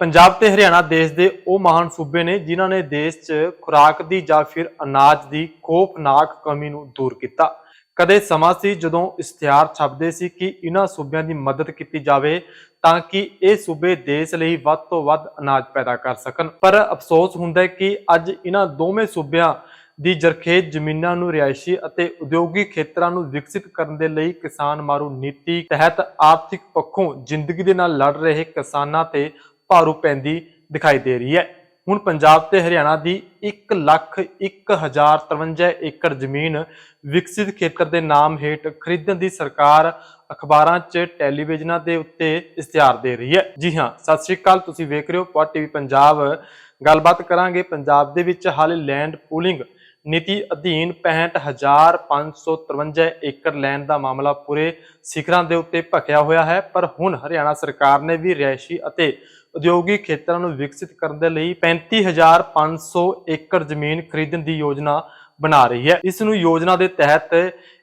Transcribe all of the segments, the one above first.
ਪੰਜਾਬ ਤੇ ਹਰਿਆਣਾ ਦੇਸ਼ ਦੇ ਉਹ ਮਹਾਨ ਸੂਬੇ ਨੇ ਜਿਨ੍ਹਾਂ ਨੇ ਦੇਸ਼ 'ਚ ਖੁਰਾਕ ਦੀ ਜਾਂ ਫਿਰ ਅਨਾਜ ਦੀ ਖੋਫਨਾਕ ਕਮੀ ਨੂੰ ਦੂਰ ਕੀਤਾ। ਕਦੇ ਸਮਾਂ ਸੀ ਜਦੋਂ ਇਸ਼ਤਿਹਾਰ ਛਪਦੇ ਸੀ ਕਿ ਇਹਨਾਂ ਸੂਬਿਆਂ ਦੀ ਮਦਦ ਕੀਤੀ ਜਾਵੇ ਤਾਂ ਕਿ ਇਹ ਸੂਬੇ ਦੇਸ਼ ਲਈ ਵੱਧ ਤੋਂ ਵੱਧ ਅਨਾਜ ਪੈਦਾ ਕਰ ਸਕਣ। ਪਰ ਅਫਸੋਸ ਹੁੰਦਾ ਹੈ ਕਿ ਅੱਜ ਇਹਨਾਂ ਦੋਵੇਂ ਸੂਬਿਆਂ ਦੀ ਜਰਖੇਜ਼ ਜ਼ਮੀਨਾਂ ਨੂੰ ਰਿਹਾਇਸ਼ੀ ਅਤੇ ਉਦਯੋਗਿਕ ਖੇਤਰਾਂ ਨੂੰ ਵਿਕਸਿਤ ਕਰਨ ਦੇ ਲਈ ਕਿਸਾਨ ਮਾਰੂ ਨੀਤੀ ਤਹਿਤ ਆਰਥਿਕ ਪੱਖੋਂ ਜ਼ਿੰਦਗੀ ਦੇ ਨਾਲ ਲੜ ਰਹੇ ਕਿਸਾਨਾਂ ਤੇ ਭਾਰੂ ਪੈਂਦੀ ਦਿਖਾਈ ਦੇ ਰਹੀ ਹੈ। ਹੁਣ ਪੰਜਾਬ ਤੇ ਹਰਿਆਣਾ ਦੀ 1 ਲੱਖ 1053 ਏਕੜ ਜ਼ਮੀਨ ਵਿਕਸਿਤ ਖੇਤਰ ਦੇ ਨਾਮ ਹੇਠ ਖਰੀਦਣ ਦੀ ਸਰਕਾਰ ਅਖਬਾਰਾਂ 'ਚ, ਟੈਲੀਵਿਜ਼ਨਾਂ ਦੇ ਉੱਤੇ ਇਸ਼ਤਿਹਾਰ ਦੇ ਰਹੀ ਹੈ। ਜੀ ਹਾਂ, ਸਤਿ ਸ਼੍ਰੀ ਅਕਾਲ, ਤੁਸੀਂ ਵੇਖ ਰਹੇ ਹੋ ਪॉट ਟੀਵੀ ਪੰਜਾਬ। ਗੱਲਬਾਤ ਕਰਾਂਗੇ ਪੰਜਾਬ ਦੇ ਵਿੱਚ ਹਾਲੇ ਲੈਂਡ ਪੂਲਿੰਗ ਨੀਤੀ ਅਧੀਨ 65553 ਏਕੜ ਲੈਣ ਦਾ ਮਾਮਲਾ ਪੂਰੇ ਸਿਖਰਾਂ ਦੇ ਉੱਤੇ ਭਖਿਆ ਹੋਇਆ ਹੈ, ਪਰ ਹੁਣ ਹਰਿਆਣਾ ਸਰਕਾਰ ਨੇ ਵੀ ਰਿਹਾਇਸ਼ੀ ਅਤੇ ਉਦਯੋਗਿਕ ਖੇਤਰਾਂ ਨੂੰ ਵਿਕਸਿਤ ਕਰਨ ਦੇ ਲਈ 35500 ਏਕੜ ਜ਼ਮੀਨ ਖਰੀਦਣ ਦੀ ਯੋਜਨਾ ਬਣਾ ਰਹੀ ਹੈ। ਇਸ ਨੂੰ ਯੋਜਨਾ ਦੇ ਤਹਿਤ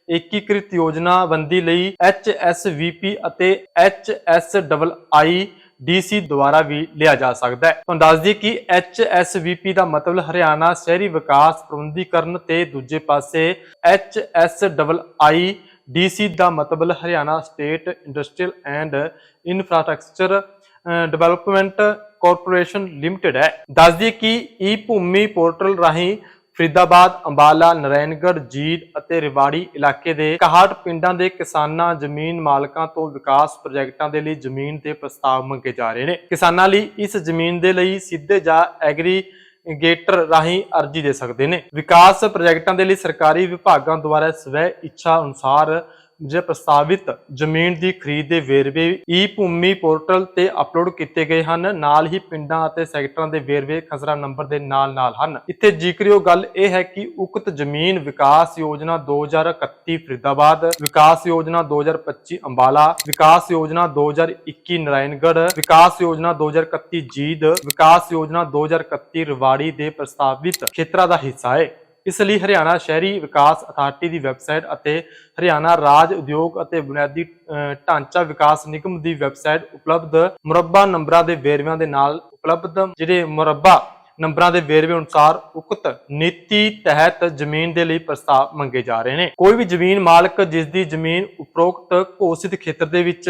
ਏਕੀਕ੍ਰਿਤ ਯੋਜਨਾਬੰਦੀ ਲਈ HSVP ਅਤੇ HSII ਡੀਸੀ ਦੁਆਰਾ ਵੀ ਲਿਆ ਜਾ ਸਕਦਾ ਹੈ। ਤੁਹਾਨੂੰ ਦੱਸ ਦਈਏ ਕਿ HSVP ਦਾ ਮਤਲਬ ਹਰਿਆਣਾ ਸ਼ਹਿਰੀ ਵਿਕਾਸ ਪ੍ਰਬੰਧੀਕਰਨ ਤੇ ਦੂਜੇ ਪਾਸੇ HSII ਡੀਸੀ ਦਾ ਮਤਲਬ Haryana state industrial and infrastructure development corporation limited ਹੈ। ਦੱਸ ਦਈਏ ਕਿ ਈ ਭੂਮੀ ਪੋਰਟਲ ਰਾਹੀਂ ਫਰੀਦਾਬਾਦ, ਅੰਬਾਲਾ ਨਰੈਣਗੜ੍ਹ ਜੀਂਦ ਅਤੇ ਰਿਵਾੜੀ ਇਲਾਕੇ ਦੇ 61 ਪਿੰਡਾਂ ਦੇ ਕਿਸਾਨਾਂ, ਜ਼ਮੀਨ ਮਾਲਕਾਂ ਤੋਂ ਵਿਕਾਸ ਪ੍ਰੋਜੈਕਟਾਂ ਦੇ ਲਈ ਜ਼ਮੀਨ ਦੇ ਪ੍ਰਸਤਾਵ ਮੰਗੇ ਜਾ ਰਹੇ ਨੇ। ਕਿਸਾਨਾਂ ਲਈ ਇਸ ਜ਼ਮੀਨ ਦੇ ਲਈ ਸਿੱਧੇ ਜਾਂ ਐਗਰੀਗੇਟਰ ਰਾਹੀਂ ਅਰਜ਼ੀ ਦੇ ਸਕਦੇ ਨੇ। ਵਿਕਾਸ ਪ੍ਰੋਜੈਕਟਾਂ ਦੇ ਲਈ ਸਰਕਾਰੀ ਵਿਭਾਗਾਂ ਦੁਆਰਾ ਸਵੈ ਇੱਛਾ ਅਨੁਸਾਰ ਜੇ ਪ੍ਰਸਤਾਵਿਤ ਜ਼ਮੀਨ ਦੀ ਖਰੀਦ ਦੇ ਵੇਰਵੇ ਈ ਭੂਮੀ ਪੋਰਟਲ ਤੇ ਅਪਲੋਡ ਕੀਤੇ ਗਏ ਹਨ, ਨਾਲ ਹੀ ਪਿੰਡਾਂ ਅਤੇ ਸੈਕਟਰਾਂ ਦੇ ਵੇਰਵੇ ਖਸਰਾ ਨੰਬਰ ਦੇ ਨਾਲ-ਨਾਲ ਹਨ। ਇੱਥੇ ਜ਼ਿਕਰਯੋਗ ਗੱਲ ਇਹ ਹੈ ਕਿ ਉਕਤ ਜ਼ਮੀਨ ਵਿਕਾਸ ਯੋਜਨਾ 2031 ਫਰੀਦਾਬਾਦ, ਵਿਕਾਸ ਯੋਜਨਾ 2025 ਅੰਬਾਲਾ, ਵਿਕਾਸ ਯੋਜਨਾ 2021 ਨਰਾਇਣਗੜ੍ਹ, ਵਿਕਾਸ ਯੋਜਨਾ 2031 ਜੀਦ, ਵਿਕਾਸ ਯੋਜਨਾ 2031 ਰਿਵਾੜੀ ਦੇ ਪ੍ਰਸਤਾਵਿਤ ਖੇਤਰਾਂ ਦਾ ਹਿੱਸਾ ਹੈ। ਇਸ ਲਈ ਹਰਿਆਣਾ ਸ਼ਹਿਰੀ ਵਿਕਾਸ ਅਥਾਰਟੀ ਦੀ ਵੈਬਸਾਈਟ ਅਤੇ ਹਰਿਆਣਾ ਰਾਜ ਉਦਯੋਗ ਅਤੇ ਬੁਨਿਆਦੀ ਢਾਂਚਾ ਵਿਕਾਸ ਨਿਗਮ ਦੀ ਵੈਬਸਾਈਟ ਉਪਲਬਧ ਮੁਰੱਬਾ ਨੰਬਰਾਂ ਦੇ ਵੇਰਵਿਆਂ ਦੇ ਨਾਲ ਉਪਲਬਧ, ਜਿਹੜੇ ਮੁਰੱਬਾ ਨੰਬਰਾਂ ਦੇ ਵੇਰਵੇ ਅਨੁਸਾਰ ਉਕਤ ਨੀਤੀ ਤਹਿਤ ਜ਼ਮੀਨ ਦੇ ਲਈ ਪ੍ਰਸਤਾਵ ਮੰਗੇ ਜਾ ਰਹੇ ਨੇ। ਕੋਈ ਵੀ ਜ਼ਮੀਨ ਮਾਲਕ ਜਿਸ ਦੀ ਜ਼ਮੀਨ ਉਪਰੋਕਤ ਘੋਸ਼ਿਤ ਖੇਤਰ ਦੇ ਵਿੱਚ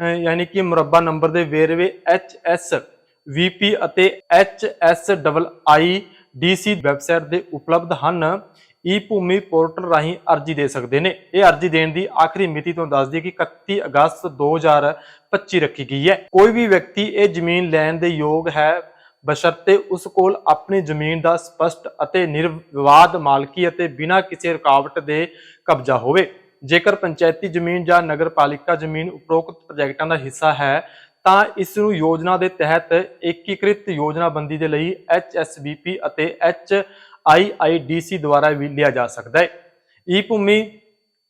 ਯਾਨੀ ਕਿ ਮੁਰੱਬਾ ਨੰਬਰ ਦੇ ਵੇਰਵੇ ਐਚ HS VP ਅਤੇ H S double I DC website ਦੇ ਉਪਲਬਧ ਹਨ। ਈ ਭੂਮੀ ਪੋਰਟਲ ਰਾਹੀਂ ਅਰਜ਼ੀ ਦੇ ਸਕਦੇ ਨੇ। ਇਹ ਅਰਜ਼ੀ ਦੇਣ ਦੀ ਆਖਰੀ ਮਿਤੀ ਤੋਂ ਦੱਸ ਦਈਏ ਕਿ 31 ਅਗਸਤ 2025 ਰੱਖੀ ਗਈ ਹੈ। ਕੋਈ ਵੀ ਵਿਅਕਤੀ ਇਹ ਜ਼ਮੀਨ ਲੈਣ ਦੇ ਯੋਗ ਹੈ ਬਸ਼ਰਤੇ ਉਸ ਕੋਲ ਆਪਣੀ ਜ਼ਮੀਨ ਦਾ ਸਪਸ਼ਟ ਅਤੇ ਨਿਰਵਿਵਾਦ ਮਾਲਕੀ ਅਤੇ ਬਿਨਾਂ ਕਿਸੇ ਰੁਕਾਵਟ ਦੇ ਕਬਜ਼ਾ ਹੋਵੇ। ਜੇਕਰ ਪੰਚਾਇਤੀ ਜ਼ਮੀਨ ਜਾਂ ਨਗਰਪਾਲਿਕਾ ਜ਼ਮੀਨ ਉਪਰੋਕਤ ਪ੍ਰੋਜੈਕਟਾਂ ਦਾ ਹਿੱਸਾ ਹੈ ਤਾਂ ਇਸ ਨੂੰ ਯੋਜਨਾ ਦੇ ਤਹਿਤ ਏਕੀਕ੍ਰਿਤ ਯੋਜਨਾਬੰਦੀ ਦੇ ਲਈ HSBP ਅਤੇ HIIDC ਦੁਆਰਾ ਵੀ ਲਿਆ ਜਾ ਸਕਦਾ ਹੈ। ਈ ਭੂਮੀ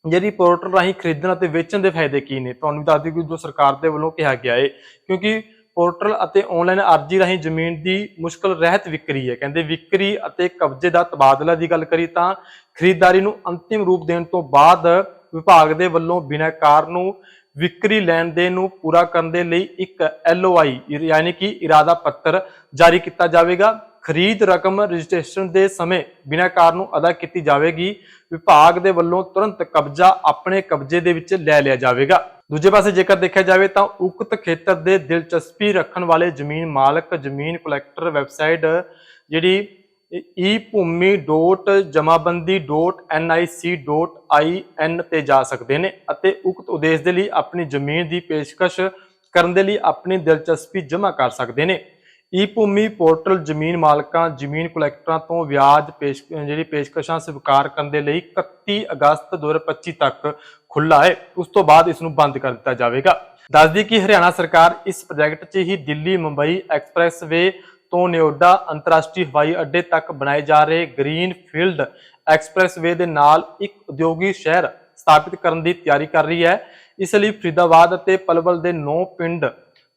ਜਿਹੜੀ ਪੋਰਟਲ ਰਾਹੀਂ ਖਰੀਦਣ ਅਤੇ ਵੇਚਣ ਦੇ ਫਾਇਦੇ ਕੀ ਨੇ? ਤੁਹਾਨੂੰ ਦੱਸ ਦਿਓ ਕਿ ਜੋ ਸਰਕਾਰ ਦੇ ਵੱਲੋਂ ਕਿਹਾ ਗਿਆ ਹੈ, ਕਿਉਂਕਿ ਪੋਰਟਲ ਅਤੇ ਆਨਲਾਈਨ ਅਰਜ਼ੀ ਰਾਹੀਂ ਜ਼ਮੀਨ ਦੀ ਮੁਸ਼ਕਲ ਰਹਿਤ ਵਿਕਰੀ ਹੈ। ਕਹਿੰਦੇ ਵਿਕਰੀ ਅਤੇ ਕਬਜ਼ੇ ਦਾ ਤਬਾਦਲਾ ਦੀ ਗੱਲ ਕਰੀ ਤਾਂ ਖਰੀਦਦਾਰੀ ਨੂੰ ਅੰਤਿਮ ਰੂਪ ਦੇਣ ਤੋਂ ਬਾਅਦ ਵਿਭਾਗ ਦੇ ਵੱਲੋਂ ਬਿਨੈਕਾਰ ਨੂੰ ਵਿਕਰੀ ਲੈਣ ਦੇਣ ਨੂੰ ਪੂਰਾ ਕਰਨ ਦੇ ਲਈ ਇੱਕ LOI ਯਾਨੀ ਕਿ ਇਰਾਦਾ ਪੱਤਰ ਜਾਰੀ ਕੀਤਾ ਜਾਵੇਗਾ। ਖਰੀਦ ਰਕਮ ਰਜਿਸਟ੍ਰੇਸ਼ਨ ਦੇ ਸਮੇਂ ਬਿਨਾਂ ਕਾਰ ਨੂੰ ਅਦਾ ਕੀਤੀ ਜਾਵੇਗੀ। ਵਿਭਾਗ ਦੇ ਵੱਲੋਂ ਤੁਰੰਤ ਕਬਜ਼ਾ ਆਪਣੇ ਕਬਜ਼ੇ ਦੇ ਵਿੱਚ ਲੈ ਲਿਆ ਜਾਵੇਗਾ। ਦੂਜੇ ਪਾਸੇ ਜੇਕਰ ਦੇਖਿਆ ਜਾਵੇ ਤਾਂ ਉਕਤ ਖੇਤਰ ਦੇ ਦਿਲਚਸਪੀ ਰੱਖਣ ਵਾਲੇ ਜ਼ਮੀਨ ਮਾਲਕ, ਜ਼ਮੀਨ ਕਲੈਕਟਰ ਵੈਬਸਾਈਟ ਜਿਹੜੀ e-ਭੂਮੀ.ਜਮਾਬੰਦੀ.nic.in ਤੇ ਜਾ ਸਕਦੇ ਨੇ ਅਤੇ ਉਕਤ ਉਦੇਸ਼ ਦੇ ਲਈ ਆਪਣੀ ਜ਼ਮੀਨ ਦੀ ਪੇਸ਼ਕਸ਼ ਕਰਨ ਦੇ ਲਈ ਆਪਣੀ ਦਿਲਚਸਪੀ ਜਮ੍ਹਾਂ ਕਰ ਸਕਦੇ ਨੇ। ਈ ਭੂਮੀ ਪੋਰਟਲ ਜ਼ਮੀਨ ਮਾਲਕਾਂ, ਜ਼ਮੀਨ ਕਲੈਕਟਰਾਂ ਤੋਂ ਵਿਆਜ ਪੇਸ਼, ਜਿਹੜੀ ਪੇਸ਼ਕਸ਼ਾਂ ਸਵੀਕਾਰ ਕਰਨ ਦੇ ਲਈ 31 ਅਗਸਤ 2025 ਤੱਕ ਖੁੱਲ੍ਹਾ ਹੈ। ਉਸ ਤੋਂ ਬਾਅਦ ਇਸ ਨੂੰ ਬੰਦ ਕਰ ਦਿੱਤਾ ਜਾਵੇਗਾ। ਦੱਸਦੀ ਕਿ ਹਰਿਆਣਾ ਸਰਕਾਰ ਇਸ ਪ੍ਰੋਜੈਕਟ 'ਚ ਹੀ ਦਿੱਲੀ ਮੁੰਬਈ ਐਕਸਪ੍ਰੈਸਵੇ ਤੋਂ ਨਿਓਡਾ ਅੰਤਰਰਾਸ਼ਟਰੀ ਹਵਾਈ ਅੱਡੇ ਤੱਕ ਬਣਾਏ ਜਾ ਰਹੇ ਗ੍ਰੀਨ ਫੀਲਡ ਐਕਸਪ੍ਰੈਸਵੇ ਦੇ ਨਾਲ ਇੱਕ ਉਦਯੋਗੀ ਸ਼ਹਿਰ ਸਥਾਪਿਤ ਕਰਨ ਦੀ ਤਿਆਰੀ ਕਰ ਰਹੀ ਹੈ। ਇਸ ਲਈ ਫਰੀਦਾਬਾਦ ਅਤੇ ਪਲਵਲ ਦੇ 9 ਪਿੰਡ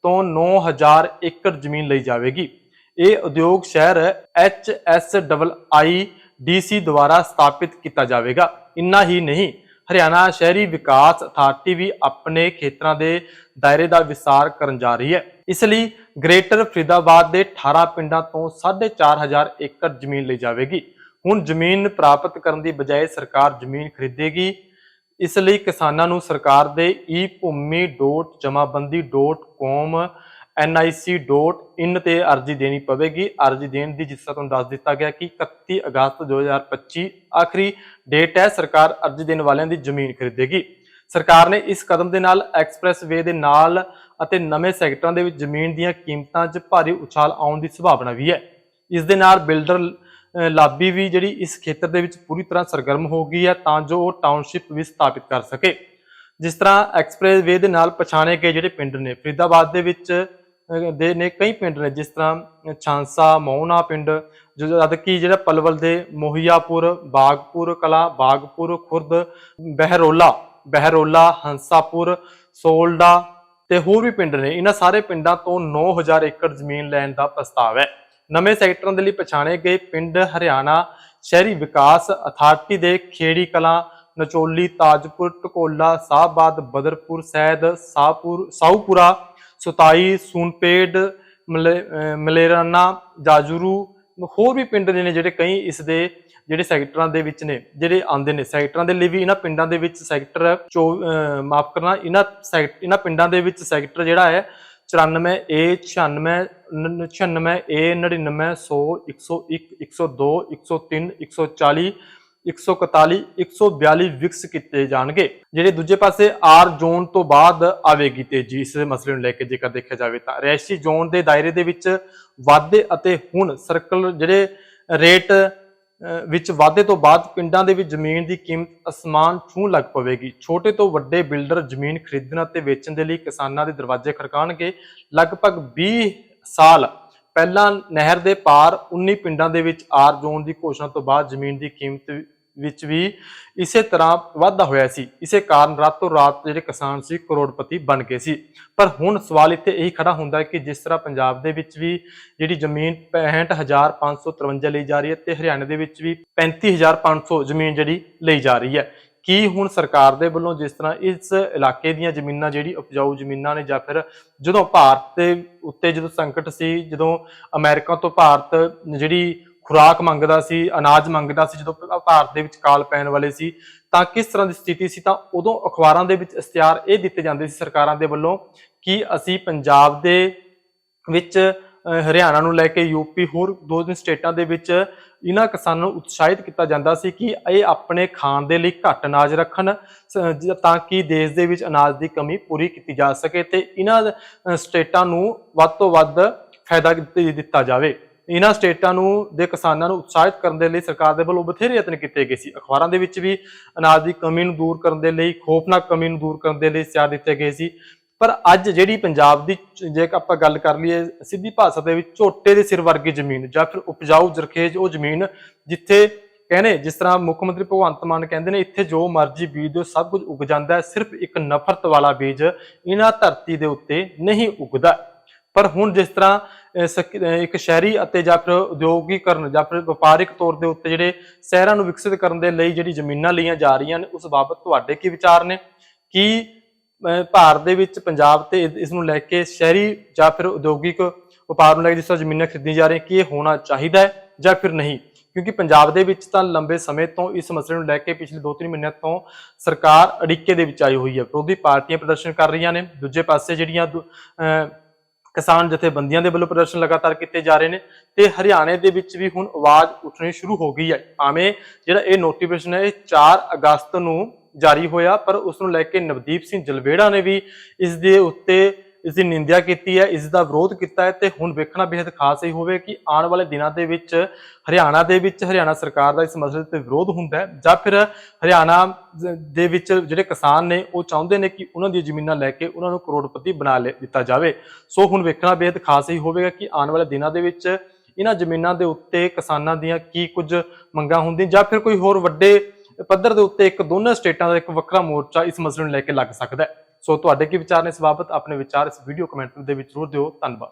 ਤੋਂ 9000 ਏਕੜ ਜ਼ਮੀਨ ਲਈ ਜਾਵੇਗੀ। ਇਹ ਉਦਯੋਗ ਸ਼ਹਿਰ H S double I HSIIDC ਦੁਆਰਾ ਸਥਾਪਿਤ ਕੀਤਾ ਜਾਵੇਗਾ। ਇੰਨਾ ਹੀ ਨਹੀਂ, ਹਰਿਆਣਾ ਸ਼ਹਿਰੀ ਵਿਕਾਸ ਅਥਾਰਟੀ ਵੀ ਆਪਣੇ ਖੇਤਰਾਂ ਦੇ ਦਾਇਰੇ ਦਾ ਵਿਸਤਾਰ ਕਰਨ ਜਾ ਰਹੀ ਹੈ। ਇਸ ਲਈ ਗ੍ਰੇਟਰ ਫਰੀਦਾਬਾਦ ਦੇ 18 ਪਿੰਡਾਂ ਤੋਂ 4.5000 ਏਕੜ ਜ਼ਮੀਨ ਲਈ ਜਾਵੇਗੀ। ਹੁਣ ਜ਼ਮੀਨ ਪ੍ਰਾਪਤ ਕਰਨ ਦੀ ਬਜਾਏ ਸਰਕਾਰ ਜ਼ਮੀਨ ਖਰੀਦੇਗੀ। ਇਸ ਲਈ ਕਿਸਾਨਾਂ ਨੂੰ ਸਰਕਾਰ ਦੇ ਈ e-ਭੂਮੀ.ਜਮਾਬੰਦੀ.com nic.in ਤੇ ਅਰਜ਼ੀ ਦੇਣੀ ਪਵੇਗੀ। ਅਰਜ਼ੀ ਦੇਣ ਦੀ ਜਿਸ ਤਰ੍ਹਾਂ ਤੁਹਾਨੂੰ ਦੱਸ ਦਿੱਤਾ ਗਿਆ ਕਿ 31 ਅਗਸਤ 2025 ਆਖਰੀ ਡੇਟ ਹੈ। ਸਰਕਾਰ ਅਰਜ਼ੀ ਦੇਣ ਵਾਲਿਆਂ ਦੀ ਜ਼ਮੀਨ ਖਰੀਦੇਗੀ। ਸਰਕਾਰ ਨੇ ਇਸ ਕਦਮ ਦੇ ਨਾਲ ਐਕਸਪ੍ਰੈਸ ਵੇ ਦੇ ਨਾਲ ਅਤੇ ਨਵੇਂ ਸੈਕਟਰਾਂ ਦੇ ਵਿੱਚ ਜ਼ਮੀਨ ਦੀਆਂ ਕੀਮਤਾਂ 'ਚ ਭਾਰੀ ਉਛਾਲ ਆਉਣ ਦੀ ਸੰਭਾਵਨਾ ਵੀ ਹੈ। ਇਸ ਦੇ ਨਾਲ ਬਿਲਡਰ ਲਾਬੀ ਵੀ ਜਿਹੜੀ ਇਸ ਖੇਤਰ ਦੇ ਵਿੱਚ ਪੂਰੀ ਤਰ੍ਹਾਂ ਸਰਗਰਮ ਹੋ ਗਈ ਹੈ ਤਾਂ ਜੋ ਉਹ ਟਾਊਨਸ਼ਿਪ ਵੀ ਸਥਾਪਿਤ ਕਰ ਸਕੇ। ਜਿਸ ਤਰ੍ਹਾਂ ਐਕਸਪ੍ਰੈਸਵੇ ਦੇ ਨਾਲ ਪਛਾਣੇ ਗਏ ਜਿਹੜੇ ਪਿੰਡ ਨੇ, ਫਰੀਦਾਬਾਦ ਦੇ ਵਿੱਚ ਦੇ, ਨੇ ਕਈ ਪਿੰਡ ਨੇ, ਜਿਸ ਤਰ੍ਹਾਂ ਛਾਂਸਾ ਮੌਨਾ ਪਿੰਡ, ਜੋ ਜਦ ਕਿ ਜਿਹੜਾ ਪਲਵਲ ਦੇ ਮੋਹੀਆਪੁਰ, ਬਾਗਪੁਰ ਕਲਾ, ਬਾਗਪੁਰ ਖੁਰਦ, ਬਹਿਰੋਲਾ ਬਹਿਰੋਲਾ, ਹੰਸਾਪੁਰ, ਸੋਲਡਾ ਤੇ ਹੋਰ ਵੀ ਪਿੰਡ ਨੇ। ਇਹਨਾਂ ਸਾਰੇ ਪਿੰਡਾਂ ਤੋਂ 9000 ਏਕੜ ਜ਼ਮੀਨ ਲੈਣ ਦਾ ਪ੍ਰਸਤਾਵ ਹੈ। ਨਵੇਂ ਸੈਕਟਰਾਂ ਦੇ ਲਈ ਪਛਾਣੇ ਗਏ ਪਿੰਡ ਹਰਿਆਣਾ, ਸ਼ਹਿਰੀ ਵਿਕਾਸ, ਅਥਾਰਟੀ ਦੇ ਖੇੜੀ ਕਲਾਂ, ਨਚੋਲੀ, ਤਾਜਪੁਰ, ਟਕੋਲਾ, ਸਾਹਬਾਦ, ਬਦਰਪੁਰ, ਸੈਦ, ਸਾਹਪੁਰ ਸਾਹੂਪੁਰਾ ਸੁਤਾਈ, ਸੂਨਪੇਡ, ਮਲੇ- ਮਲੇਰਾਨਾ, ਜਾਜੂਰੂ, ਹੋਰ ਵੀ ਪਿੰਡ ਨੇ ਜਿਹੜੇ ਕਈ ਇਸ ਦੇ ਜਿਹੜੇ ਸੈਕਟਰਾਂ ਦੇ ਵਿੱਚ ਨੇ, ਜਿਹੜੇ ਆਉਂਦੇ ਨੇ, ਸੈਕਟਰਾਂ ਦੇ ਲਈ ਵੀ ਇਹਨਾਂ ਪਿੰਡਾਂ ਦੇ ਵਿੱਚ ਸੈਕਟਰ ਚੌ ਮਾਫ ਕਰਨਾ, ਇਹਨਾਂ ਸੈਕਟ ਇਹਨਾਂ ਪਿੰਡਾਂ ਦੇ ਵਿੱਚ ਸੈਕਟਰ ਜਿਹੜਾ ਹੈ 94 A 96 96 A 99 100 101 102 103 140 141 142 ਵਿਕਸ ਕੀਤੇ ਜਾਣਗੇ। ਜਿਹੜੇ ਦੂਜੇ ਪਾਸੇ ਆਰ ਜ਼ੋਨ ਤੋਂ ਬਾਅਦ ਆਵੇਗੀ ਤੇਜ਼ੀ, ਇਸ ਮਸਲੇ ਨੂੰ ਲੈ ਕੇ ਜੇਕਰ ਦੇਖਿਆ ਜਾਵੇ ਤਾਂ। ਰਿਹਾਇਸ਼ੀ ਜ਼ੋਨ ਦੇ ਦਾਇਰੇ ਦੇ ਵਿੱਚ ਵਾਧੇ ਅਤੇ ਹੁਣ ਸਰਕਲ ਜਿਹੜੇ ਰੇਟ ਵਿੱਚ ਵਾਧੇ ਤੋਂ ਬਾਅਦ ਪਿੰਡਾਂ ਦੇ ਵਿੱਚ ਜ਼ਮੀਨ ਦੀ ਕੀਮਤ ਅਸਮਾਨ ਛੂਹਣ ਲੱਗ ਪਵੇਗੀ। ਛੋਟੇ ਤੋਂ ਵੱਡੇ ਬਿਲਡਰ ਜ਼ਮੀਨ ਖਰੀਦਣ ਅਤੇ ਵੇਚਣ ਦੇ ਲਈ ਕਿਸਾਨਾਂ ਦੇ ਦਰਵਾਜ਼ੇ ਖੜਕਾਉਣਗੇ। ਲਗਭਗ 20 ਸਾਲ ਪਹਿਲਾਂ ਨਹਿਰ ਦੇ ਪਾਰ 19 ਪਿੰਡਾਂ ਦੇ ਵਿੱਚ ਆਰ ਜ਼ੋਨ ਦੀ ਘੋਸ਼ਣਾ ਤੋਂ ਬਾਅਦ ਜ਼ਮੀਨ ਦੀ ਕੀਮਤ ਵਿੱਚ ਵੀ ਇਸੇ ਤਰ੍ਹਾਂ ਵਾਧਾ ਹੋਇਆ ਸੀ। ਇਸੇ ਕਾਰਨ ਰਾਤੋਂ ਰਾਤ ਜਿਹੜੇ ਕਿਸਾਨ ਸੀ, ਕਰੋੜਪਤੀ ਬਣ ਗਏ ਸੀ। ਪਰ ਹੁਣ ਸਵਾਲ ਇੱਥੇ ਇਹੀ ਖੜਾ ਹੁੰਦਾ ਹੈ ਕਿ ਜਿਸ ਤਰ੍ਹਾਂ ਪੰਜਾਬ ਦੇ ਵਿੱਚ ਵੀ ਜਿਹੜੀ ਜ਼ਮੀਨ 65553 ਲਈ ਜਾ ਰਹੀ ਹੈ ਤੇ ਹਰਿਆਣਾ ਦੇ ਵਿੱਚ ਵੀ 35500 ਜ਼ਮੀਨ ਜਿਹੜੀ ਲਈ ਜਾ ਰਹੀ ਹੈ। ਕੀ ਹੁਣ ਸਰਕਾਰ ਦੇ ਵੱਲੋਂ ਜਿਸ ਤਰ੍ਹਾਂ ਇਸ ਇਲਾਕੇ ਦੀਆਂ ਜ਼ਮੀਨਾਂ ਜਿਹੜੀ ਉਪਜਾਊ ਜ਼ਮੀਨਾਂ ਨੇ ਜਾਂ ਫਿਰ ਜਦੋਂ ਭਾਰਤ ਦੇ ਉੱਤੇ ਜਦੋਂ ਸੰਕਟ ਸੀ, ਜਦੋਂ ਅਮਰੀਕਾ ਤੋਂ ਭਾਰਤ ਜਿਹੜੀ ਖੁਰਾਕ ਮੰਗਦਾ ਸੀ, ਅਨਾਜ ਮੰਗਦਾ ਸੀ, ਜਦੋਂ ਭਾਰਤ ਦੇ ਵਿੱਚ ਕਾਲ ਪੈਣ ਵਾਲੇ ਸੀ, ਤਾਂ ਕਿਸ ਤਰ੍ਹਾਂ ਦੀ ਸਥਿਤੀ ਸੀ, ਤਾਂ ਉਦੋਂ ਅਖਬਾਰਾਂ ਦੇ ਵਿੱਚ ਇਸ਼ਤਿਹਾਰ ਇਹ ਦਿੱਤੇ ਜਾਂਦੇ ਸੀ ਸਰਕਾਰਾਂ ਦੇ ਵੱਲੋਂ ਕਿ ਅਸੀਂ ਪੰਜਾਬ ਦੇ ਵਿੱਚ ਹਰਿਆਣਾ ਨੂੰ ਲੈ ਕੇ ਯੂਪੀ ਹੋਰ ਦੋ ਤਿੰਨ ਸਟੇਟਾਂ ਦੇ ਵਿੱਚ ਇਹਨਾਂ ਕਿਸਾਨਾਂ ਨੂੰ ਉਤਸ਼ਾਹਿਤ ਕੀਤਾ ਜਾਂਦਾ ਸੀ ਕਿ ਇਹ ਆਪਣੇ ਖਾਣ ਦੇ ਲਈ ਘੱਟ ਅਨਾਜ ਰੱਖਣ ਤਾਂ ਕਿ ਦੇਸ਼ ਦੇ ਵਿੱਚ ਅਨਾਜ ਦੀ ਕਮੀ ਪੂਰੀ ਕੀਤੀ ਜਾ ਸਕੇ ਤੇ ਇਹਨਾਂ ਸਟੇਟਾਂ ਨੂੰ ਵੱਧ ਤੋਂ ਵੱਧ ਫਾਇਦਾ ਦਿੱਤਾ ਜਾਵੇ। ਇਹਨਾਂ ਸਟੇਟਾਂ ਨੂੰ ਦੇ ਕਿਸਾਨਾਂ ਨੂੰ ਉਤਸ਼ਾਹਿਤ ਕਰਨ ਦੇ ਲਈ ਸਰਕਾਰ ਦੇ ਵੱਲੋਂ ਬਥੇਰੇ ਯਤਨ ਕੀਤੇ ਗਏ ਸੀ। ਅਖਬਾਰਾਂ ਦੇ ਵਿੱਚ ਵੀ ਅਨਾਜ ਦੀ ਕਮੀ ਨੂੰ ਦੂਰ ਕਰਨ ਦੇ ਲਈ, ਖੋਫਨਾਕ ਕਮੀ ਨੂੰ ਦੂਰ ਕਰਨ ਦੇ ਲਈ ਇਸ਼ਤਿਹਾਰ ਦਿੱਤੇ ਗਏ ਸੀ। ਪਰ ਅੱਜ ਜਿਹੜੀ ਪੰਜਾਬ ਦੀ ਜੇ ਆਪਾਂ ਗੱਲ ਕਰ ਲਈਏ, ਸਿੱਧੀ ਭਾਸ਼ਾ ਦੇ ਵਿੱਚ ਝੋਟੇ ਦੇ ਸਿਰ ਵਰਗੀ ਜ਼ਮੀਨ ਜਾਂ ਫਿਰ ਉਪਜਾਊ ਜ਼ਰਖੇਜ਼, ਉਹ ਜ਼ਮੀਨ ਜਿੱਥੇ ਕਹਿੰਦੇ, ਜਿਸ ਤਰ੍ਹਾਂ ਮੁੱਖ ਮੰਤਰੀ ਭਗਵੰਤ ਮਾਨ ਕਹਿੰਦੇ ਨੇ, ਇੱਥੇ ਜੋ ਮਰਜ਼ੀ ਬੀਜ ਦਿਓ, ਸਭ ਕੁਝ ਉਗ ਜਾਂਦਾ ਹੈ, ਸਿਰਫ ਇੱਕ ਨਫ਼ਰਤ ਵਾਲਾ ਬੀਜ ਇਹਨਾਂ ਧਰਤੀ ਦੇ ਉੱਤੇ ਨਹੀਂ ਉਗਦਾ। ਪਰ ਹੁਣ ਜਿਸ ਤਰ੍ਹਾਂ ਇੱਕ ਸ਼ਹਿਰੀ ਅਤੇ ਜਾਂ ਫਿਰ ਉਦਯੋਗੀਕਰਨ ਜਾਂ ਫਿਰ ਵਪਾਰਿਕ ਤੌਰ ਦੇ ਉੱਤੇ ਜਿਹੜੇ ਸ਼ਹਿਰਾਂ ਨੂੰ ਵਿਕਸਿਤ ਕਰਨ ਦੇ ਲਈ ਜਿਹੜੀ ਜ਼ਮੀਨਾਂ ਲਈਆਂ ਜਾ ਰਹੀਆਂ ਨੇ, ਉਸ ਬਾਬਤ ਤੁਹਾਡੇ ਕੀ ਵਿਚਾਰ ਨੇ? ਕੀ ਭਾਰਤ ਦੇ ਵਿੱਚ ਪੰਜਾਬ ਤੇ ਇਸ- ਨੂੰ ਲੈ ਕੇ ਸ਼ਹਿਰੀ ਜਾਂ ਫਿਰ ਉਦਯੋਗਿਕ ਵਪਾਰ ਨੂੰ ਲੈ ਕੇ ਜਿਸ ਤਰ੍ਹਾਂ ਜ਼ਮੀਨਾਂ ਖਰੀਦੀਆਂ ਜਾ ਰਹੀਆਂ, ਕੀ ਇਹ ਹੋਣਾ ਚਾਹੀਦਾ ਹੈ ਜਾਂ ਫਿਰ ਨਹੀਂ? ਕਿਉਂਕਿ ਪੰਜਾਬ ਦੇ ਵਿੱਚ ਤਾਂ ਲੰਬੇ ਸਮੇਂ ਤੋਂ ਇਸ ਮਸਲੇ ਨੂੰ ਲੈ ਕੇ ਪਿਛਲੇ 2-3 ਮਹੀਨਿਆਂ ਤੋਂ ਸਰਕਾਰ ਅੜਿੱਕੇ ਦੇ ਵਿੱਚ ਆਈ ਹੋਈ ਹੈ। ਵਿਰੋਧੀ ਪਾਰਟੀਆਂ ਪ੍ਰਦਰਸ਼ਨ ਕਰ ਰਹੀਆਂ ਨੇ। ਦੂਜੇ ਪਾਸੇ ਜਿਹੜੀਆਂ ਦੁ- ਕਿਸਾਨ ਜਥੇਬੰਦੀਆਂ ਦੇ ਵੱਲੋਂ ਪ੍ਰਦਰਸ਼ਨ ਲਗਾਤਾਰ ਕੀਤੇ ਜਾ ਰਹੇ ਨੇ ਤੇ ਹਰਿਆਣੇ ਦੇ ਵਿੱਚ ਵੀ ਹੁਣ ਆਵਾਜ਼ ਉੱਠਣੀ ਸ਼ੁਰੂ ਹੋ ਗਈ ਹੈ। ਭਾਵੇਂ ਜਿਹੜਾ ਇਹ ਨੋਟੀਫਿਕੇਸ਼ਨ ਹੈ, ਇਹ 4 ਅਗਸਤ ਨੂੰ ਜਾਰੀ ਹੋਇਆ, ਪਰ ਉਸ ਨੂੰ ਲੈ ਕੇ ਨਵਦੀਪ ਸਿੰਘ ਜਲਵੇੜਾ ਨੇ ਵੀ ਇਸ ਦੇ ਉੱਤੇ ਇਸ ਦੀ ਨਿੰਦਿਆ ਕੀਤੀ ਹੈ ਇਸ ਦਾ ਵਿਰੋਧ ਕੀਤਾ ਹੈ ਤੇ ਹੁਣ ਵੇਖਣਾ ਬੇहद ਖਾਸ ਹੀ ਹੋਵੇ ਕਿ ਆਉਣ ਵਾਲੇ ਦਿਨਾਂ ਦੇ ਵਿੱਚ ਹਰਿਆਣਾ ਦੇ ਵਿੱਚ ਹਰਿਆਣਾ ਸਰਕਾਰ ਦਾ ਇਸ ਮਸਲੇ ਤੇ ਵਿਰੋਧ ਹੁੰਦਾ ਹੈ ਜਾਂ ਫਿਰ ਹਰਿਆਣਾ ਦੇ ਵਿੱਚ ਜਿਹੜੇ ਕਿਸਾਨ ਨੇ ਉਹ ਚਾਹੁੰਦੇ ਨੇ ਕਿ ਉਹਨਾਂ ਦੀਆਂ ਜ਼ਮੀਨਾਂ ਲੈ ਕੇ ਉਹਨਾਂ ਨੂੰ ਕਰੋੜਪਤੀ ਬਣਾ ਲੈ, ਦਿੱਤਾ ਜਾਵੇ। ਸੋ ਹੁਣ ਵੇਖਣਾ ਬੇहद ਖਾਸ ਹੀ ਹੋਵੇਗਾ ਕਿ ਆਉਣ ਵਾਲੇ ਦਿਨਾਂ ਦੇ ਵਿੱਚ ਇਹਨਾਂ ਜ਼ਮੀਨਾਂ ਦੇ ਉੱਤੇ ਕਿਸਾਨਾਂ ਦੀਆਂ ਕੀ ਕੁਝ ਮੰਗਾਂ ਹੁੰਦੀਆਂ ਜਾਂ ਫਿਰ ਕੋਈ ਹੋਰ ਵੱਡੇ ਪੱਧਰ ਦੇ ਉੱਤੇ ਇੱਕ ਦੋਨਾਂ ਸਟੇਟਾਂ ਦਾ ਇੱਕ ਵੱਖਰਾ ਮੋਰਚਾ ਇਸ ਮਸਲੇ ਨੂੰ ਲੈ ਕੇ ਲੱਗ ਸਕਦਾ ਹੈ। ਸੋ ਤੁਹਾਡੇ ਕੀ ਵਿਚਾਰ ਨੇ ਇਸ ਬਾਬਤ ਆਪਣੇ ਵਿਚਾਰ ਇਸ ਵੀਡੀਓ ਕਮੈਂਟ ਦੇ ਵਿੱਚ ਜ਼ਰੂਰ ਦਿਓ। ਧੰਨਵਾਦ।